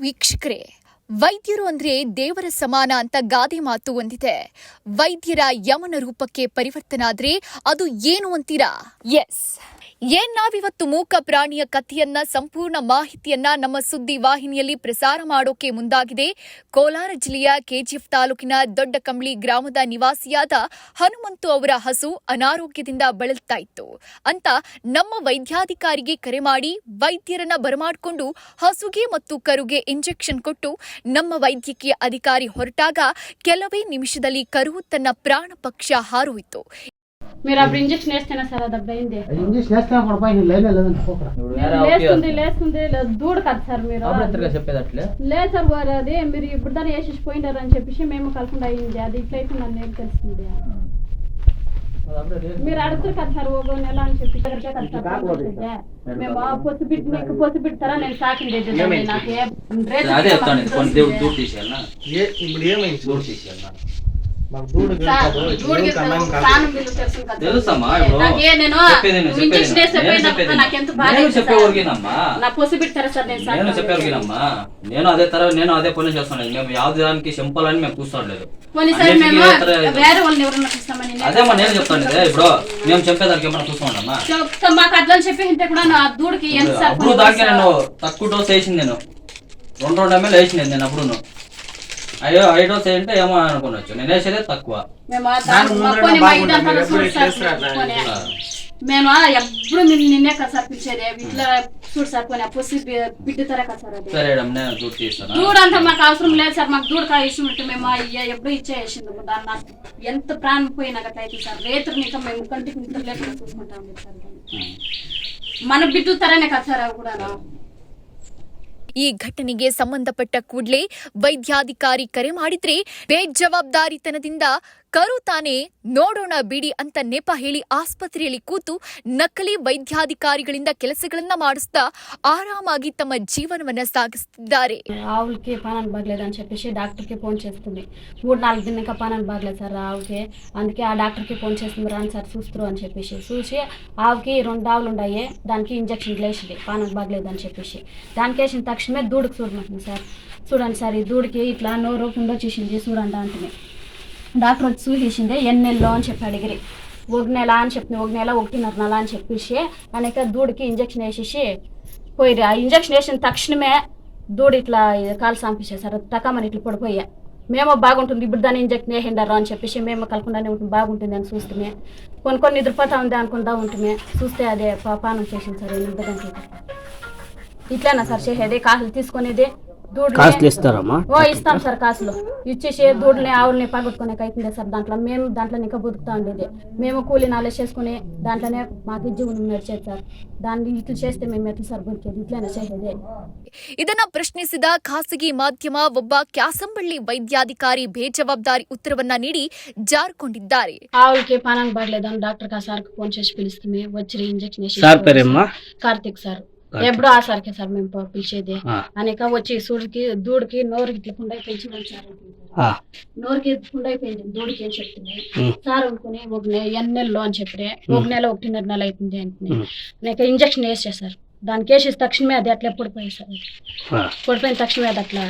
Weeks cree. ವೈದ್ಯರು ಅಂದ್ರೆ ದೇವರ ಸಮಾನ ಅಂತ ಗಾದೆ ಮಾತು ಒಂದಿದೆ. ವೈದ್ಯರ ಯಮನ ರೂಪಕ್ಕೆ ಪರಿವರ್ತನಾದ್ರೆ ಅದು ಏನು ಅಂತೀರಾ? ಎಸ್ ಏನ್ ನಾವಿವತ್ತು ಮೂಕ ಪ್ರಾಣಿಯ ಕಥೆಯನ್ನ, ಸಂಪೂರ್ಣ ಮಾಹಿತಿಯನ್ನ ನಮ್ಮ ಸುದ್ದಿ ವಾಹಿನಿಯಲ್ಲಿ ಪ್ರಸಾರ ಮಾಡೋಕೆ ಮುಂದಾಗಿದೆ. ಕೋಲಾರ ಜಿಲ್ಲೆಯ ಕೆಜಿಎಫ್ ತಾಲೂಕಿನ ದೊಡ್ಡ ಕಂಬಳಿ ಗ್ರಾಮದ ನಿವಾಸಿಯಾದ ಹನುಮಂತು ಅವರ ಹಸು ಅನಾರೋಗ್ಯದಿಂದ ಬಳಲ್ತಾ ಇತ್ತು. ಅಂತ ನಮ್ಮ ವೈದ್ಯಾಧಿಕಾರಿಗೆ ಕರೆ ಮಾಡಿ ವೈದ್ಯರನ್ನ ಬರಮಾಡಿಕೊಂಡು ಹಸುಗೆ ಮತ್ತು ಕರುಗೆ ಇಂಜೆಕ್ಷನ್ ಕೊಟ್ಟು ನಮ್ಮ ವೈದ್ಯಕೀಯ ಅಧಿಕಾರಿ ಹೊರಟಾಗ ಕೆಲವೇ ನಿಮಿಷದಲ್ಲಿ ಕರು ತನ್ನ ಪ್ರಾಣ ಪಕ್ಷ ಹಾರೋಯಿತು మీరు అప్పుడు ఇంజక్షన్ వేస్తేనే సార్ అది అప్పుడు అయింది ఇంజక్షన్ వేస్తా పడిపోయి నేను లైన్ లేదని పోకరా ఇప్పుడు వేరే లేస్తుంది లేస్తుంది లే- దూడ కదా సార్ మీరు ఆపరేటర్గా చెప్పేది అట్లే లేదు సార్ వారు అది మీరు ఇప్పుడు దాన్ని వేసేసి పోయినారు అని చెప్పేసి మేము కలకుండా అయింది అది ఇట్లా అయితే నన్ను ఏం తెలిసింది అది అప్పుడే రేపు మీరు అడుగుతారు కదా సార్ ఒక నెల అని చెప్పి. మేము పొత్తు బిడ్డ మీకు పొత్తు బిడ్డతారా నేను ఏది నాకు ఏ ఇప్పుడు ఏమైంది? తెలుసమ్మా నేను అదే తర నేను అదే పని చేస్తున్నాను. మేము యావది దానికి సింపుల్ అని మేము? కూర్చోలేదు అదేమ్మా నేను చెప్తాను ఇదే. ఇప్పుడు మేము చెప్పేదానికి ఏమన్నా చూసుకోండమ్మా. చెప్తా మాకు అట్లా అని చెప్పి ఉంటే కూడా నా దూడకి ఎంత సార్ అప్పుడు? నేను తక్కువ డోస్ వేసింది నేను. రెండు రెండు ఎంఎల్ వేసింది నేను అప్పుడు అయ్యో ఐ డోస్ ఏంటంటే ఏమో అనుకోవచ్చు నేను వేసేదే తక్కువ. మేము ఎప్పుడు నిన్ను కదా సార్ పిలిచేది ఇట్లా చూడు సార్ పోనీ పుసి బిడ్డతారా కదా సార్ సరే నేను దూడు తీస్తాను? దూడ అంతా మాకు అవసరం లేదు సార్. మాకు దూడ ఇష్టం ఉంటే మేము ఆ ఇయ్య ఎప్పుడూ ఇచ్చేసింది దాన్ని నాకు ఎంత ప్రాణం పోయినా గట్ల అయితే సార్. రేతులు ఇంకా మేము కంటికి నిద్ర లేకుండా చూసుకుంటాం సార్. మన బిడ్డతారనే కదా సార్ అవి కూడా ಈ ಘಟನೆಗೆ ಸಂಬಂಧಪಟ್ಟ ಕೂಡಲೇ ವೈದ್ಯಾಧಿಕಾರಿ ಕರೆ ಮಾಡಿದ್ರೆ ಬೇಜವಾಬ್ದಾರಿತನದಿಂದ ಕರು ತಾನೇ ನೋಡೋಣ ಬಿಡಿ ಅಂತ ನೆಪ ಹೇಳಿ ಆಸ್ಪತ್ರೆಯಲ್ಲಿ ಕೂತು ನಕಲಿ ವೈದ್ಯಾಧಿಕಾರಿಗಳಿಂದ ಕೆಲಸಗಳನ್ನ ಮಾಡಿಸ್ತಾ ಆರಾಮಾಗಿ ತಮ್ಮ ಜೀವನವನ್ನ ಸಾಗಿಸುತ್ತಿದ್ದಾರೆ ఆవులకి పానాన్ని బాగలేదని చెప్పేసి డాక్టర్కి ఫోన్ చేస్తుంది మూడు నాలుగు దిన ఇంకా పానాన్ని బాగలేదు సార్ ఆవుకి అందుకే ఆ డాక్టర్కి ఫోన్ చేస్తుంది రాని సార్ చూస్తారు అని చెప్పేసి చూసి ఆవుకి రెండు ఆవులు ఉన్నాయి దానికి ఇంజక్షన్ వేసింది పానానికి బాగలేదు అని చెప్పేసి దానికి వేసిన తక్షణమే దూడకి చూడమంటుంది సార్ చూడండి సార్ ఈ దూడికి ఇట్లా నోరు వచ్చేసింది చూడండి అంటే డాక్టర్ వచ్చి చూసేసింది ఎన్ని నెలలో అని చెప్పి అడిగిరి. ఒక నెల అని చెప్పి ఒక నెల ఒకటిన్నర నెల అని చెప్పేసి అనేక దూడికి ఇంజక్షన్ వేసేసి పోయిరి ఆ ఇంజక్షన్ వేసిన తక్షణమే దూడు ఇట్లా కాలు సాంపించేశారు తకమని ఇట్లా పడిపోయా. మేము బాగుంటుంది ఇప్పుడు దాన్ని ఇంజక్షన్ వేసిండారు అని చెప్పేసి మేము కలకుండానే ఉంటుంది బాగుంటుంది అని చూస్తే కొన్ని కొన్ని నిద్రపోతా ఉంది అనుకుంటా ఉంటుమే చూస్తే అదే పాపానం చేసింది సార్ ఎనిమిది గంటలకి ఇట్లానా సార్ చేసేది? కాసులు తీసుకునేది? కాసులు ఇస్తారమ్మా ఓ ఇస్తాం సార్ కాసులు ఇచ్చేసి దూడని ఆవుల్ని పగొట్టుకునే అవుతుండే సార్ దాంట్లో మేము దాంట్లో ఇంకా బతుకుతా ఉండేది మేము కూలి నాలే చేసుకుని దాంట్లోనే మాకు జీవనం నడిచేది సార్ దాన్ని ఇట్లా చేస్తే మేము ఎట్లా సార్ బతికేది ఇట్లనే చేసేది ಇದನ್ನ ಪ್ರಶ್ನಿಸಿದ ಖಾಸಗಿ ಮಾಧ್ಯಮ ಒಬ್ಬ ಕ್ಯಾಸಂಬಳ್ಳಿ ವೈದ್ಯಾಧಿಕಾರಿ ಬೇಜವಾಬ್ದಾರಿ ಉತ್ತರವನ್ನ ನೀಡಿ ಜಾರಿಕೊಂಡಿದ್ದಾರೆ ఆవులకి పానానికి బాగలేదని డాక్టర్ ఆ సార్కి ఫోన్ చేసి పిలుస్తుంది వచ్చి ఇంజక్షన్ వేసి సార్ పేరేమ్మా కార్తిక్ సార్ కార్తిక్. ఎప్పుడు ఆ సార్కే సార్ మేము పిలిచేది. అనేక వచ్చి సూడికి దూడికి నోరుకి ఇట్లా కుండ పెంచి నోరుకి కుండ అయిపోయింది దూడికి ఏం చెప్తుంది. సార్ అనుకుని ఒక నె ఎన్ని నెలలు అని చెప్పి ఒక నెల ఒకటిన్నర నెల అవుతుంది అంటున్నాయి ఉమ్, నాకు ఇంజక్షన్ వేసేసారు దాని కేసు తక్షణమే అది అట్లా పడిపోయింది సార్. పడిపోయిన తక్షణమే అది అట్లా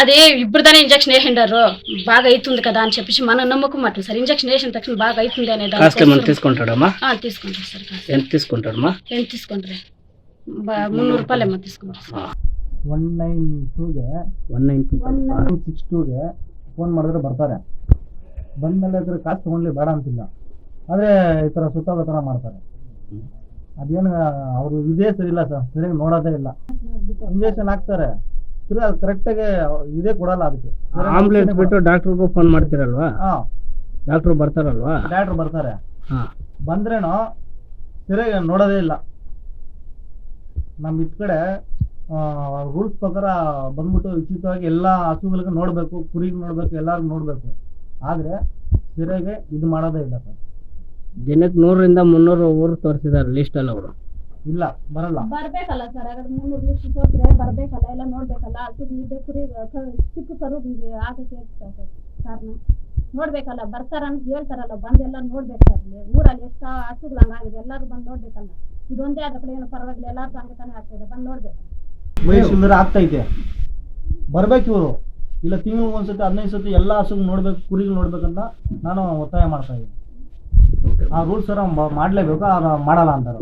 అది ఇప్పుడు దాని ఇంజక్షన్ వేసిండారు. బాగా అవుతుంది కదా అని చెప్పేసి మనం నమ్మకం అట్లా సార్. ఇంజక్షన్ వేసిన తక్షణం బాగా అవుతుంది అనేది తీసుకుంటాడమ్మా? తీసుకుంటారు సార్ ఎంత తీసుకుంటాడమ్మా? ఎంత తీసుకుంటారు? ಮುನ್ನೂರು ರೂಪಾಯಿ ಲೆಮ್ಮ ಒನ್ ನೈನ್ ಟೂಗೆ ಒನ್ ನೈನ್ ಟೂ ಸಿಕ್ಸ್ ಟೂಗೆ ಫೋನ್ ಬರ್ತಾರೆ ಅಂತಿಲ್ಲ ಆದರೆ ಈ ಥರ ಸುತ್ತೋಗೋ ಥರ ಮಾಡ್ತಾರೆ. ಅದೇನು ಅವರು ಇದೇ ಸರಿ ಇಲ್ಲ ಸರ್ ಸರಿಯಾಗಿ ನೋಡೋದೇ ಇಲ್ಲ. ಇಂಜೆಕ್ಷನ್ ಹಾಕ್ತಾರೆ. ಸರಿ ಅದು ಕರೆಕ್ಟಾಗಿ ಇದೇ ಕೊಡಲ್ಲ ಅದಕ್ಕೆ. ಆಂಬುಲೆನ್ಸ್ ಬಿಟ್ಟು ಡಾಕ್ಟ್ರಿಗೂ ಫೋನ್ ಮಾಡ್ತೀರಲ್ವಾ? ಹಾಂ. ಡಾಕ್ಟ್ರು ಬರ್ತಾರಲ್ವಾ? ಡಾಕ್ಟ್ರು ಬರ್ತಾರೆ. ಹಾ. ಬಂದ್ರೇನು ಸರಿಯಾಗಿ ನೋಡೋದೇ ಇಲ್ಲ. ನಮ್ಮ ಇತ್ ಕಡೆ ರೂಲ್ಸ್ ಪ್ರಕಾರ ಬಂದ್ಬಿಟ್ಟು ಉಚಿತವಾಗಿ ಎಲ್ಲ ಹಸುಗಳಿಗೆ ನೋಡಬೇಕು ಕುರಿಗೆ ನೋಡಬೇಕು ಎಲ್ಲರಿಗೂ ನೋಡಬೇಕು. ಆದರೆ ಸರಿಯಾಗಿ ಇದು ಮಾಡೋದೇ ಇಲ್ಲ ಸರ್. ದಿನಕ್ಕೆ ನೂರರಿಂದ ಮುನ್ನೂರು ಊರು ತೋರಿಸಿದ್ದಾರೆ ಲಿಸ್ಟ್ ಅಲ್ಲಿ ಅವರು. ಇಲ್ಲ ಬರಲ್ಲ. ಬರ್ಬೇಕಲ್ಲ ಸರ್ ಹಾಗಾದ್ರೆ ಮುನ್ನೂರು ಲಿಸ್ಟ್ ತೋರಿದ್ರೆ ಬರಬೇಕಲ್ಲ ಎಲ್ಲ ನೋಡ್ಬೇಕಲ್ಲ? ಅದು ನಿದ್ದೆ ಕುರಿ ಕ- ಚಿಕ್ಕ ಕರು ಆಗಕ್ಕೆ ಸರ್ ಕಾರಣ ನೋಡ್ಬೇಕಲ್ಲ ಬರ್ತಾರಂತ ಹೇಳ್ತಾರಲ್ಲ ಬಂದು ಎಲ್ಲ ನೋಡ್ಬೇಕು ಸರ್ ಇಲ್ಲಿ ಊರಲ್ಲಿ ಎಷ್ಟು ಹಸುಗಳು ಹಂಗಾಗಿದೆ ಎಲ್ಲರೂ ಬಂದು ನೋಡ್ಬೇಕಲ್ಲ. ಇದೊಂದೇ ಆದ ಕಡೆ ಏನು ಪರವಾಗಿಲ್ಲ ಎಲ್ಲರೂ ಹಂಗೆ ತಾನೇ ಆಗ್ತದೆ ಬಂದು ನೋಡ್ಬೇಕು. ವಯಸ್ಸು ಇಲ್ದರೆ ಆಗ್ತೈತೆ ಬರ್ಬೇಕು ಇವರು. ಇಲ್ಲ ತಿಂಗಳಿಗೆ ಒಂದ್ಸತಿ ಹದಿನೈದು ಸತಿ ಎಲ್ಲ ಹಸುಗ್ ನೋಡ್ಬೇಕು ಕುರಿಗಳು ನೋಡ್ಬೇಕಂತ ನಾನು ಒತ್ತಾಯ ಮಾಡ್ತಾ ಇದ್ದೀನಿ. ಆ ರೂಲ್ಸ್ ಮಾಡಲೇಬೇಕು ಅವ್ರು ಮಾಡಲ್ಲ ಅಂತಾರೆ.